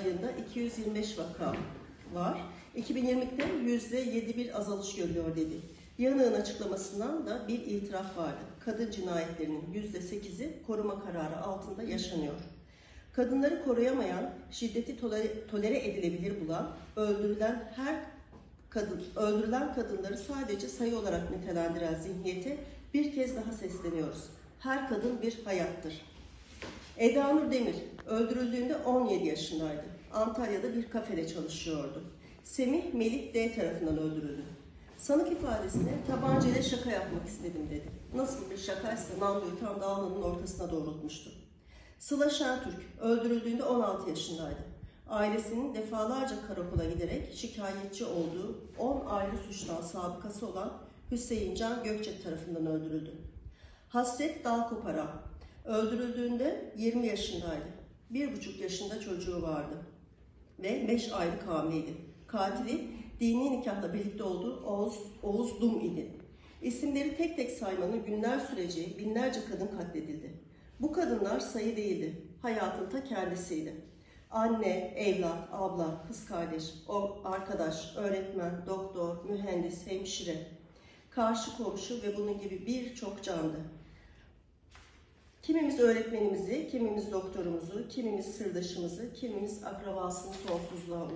ayında 225 vaka var. 2020'de %7 bir azalış görüyor dedi. Yanığın açıklamasından da bir itiraf vardı. Kadın cinayetlerinin %8'i koruma kararı altında yaşanıyor. Kadınları koruyamayan, şiddeti tolere edilebilir bulan, öldürülen her kadın, öldürülen kadınları sadece sayı olarak nitelendiren zihniyete bir kez daha sesleniyoruz. Her kadın bir hayattır. Eda Nur Demir öldürüldüğünde 17 yaşındaydı. Antalya'da bir kafede çalışıyordu. Semih Melih D tarafından öldürüldü. Sanık ifadesine tabancayla şaka yapmak istedim dedi. Nasıl bir şakaysa namluyu tam da alnının ortasına doğrultmuştu. Sıla Şentürk öldürüldüğünde 16 yaşındaydı. Ailesinin defalarca karakola giderek şikayetçi olduğu 10 ayrı suçtan sabıkası olan Hüseyin Can Gökçek tarafından öldürüldü. Hasret Dalkopara öldürüldüğünde 20 yaşındaydı. 1,5 yaşında çocuğu vardı ve 5 aylık hamileydi. Katili dini nikahla birlikte olduğu Oğuz, Oğuz Dum idi. İsimleri tek tek saymanın günler süreci binlerce kadın katledildi. Bu kadınlar sayı değildi, hayatın ta kendisiydi. Anne, evlat, abla, kız kardeş, o arkadaş, öğretmen, doktor, mühendis, hemşire, karşı komşu ve bunun gibi birçok candı. Kimimiz öğretmenimizi, kimimiz doktorumuzu, kimimiz sırdaşımızı, kimimiz akrabasını sonsuzluğa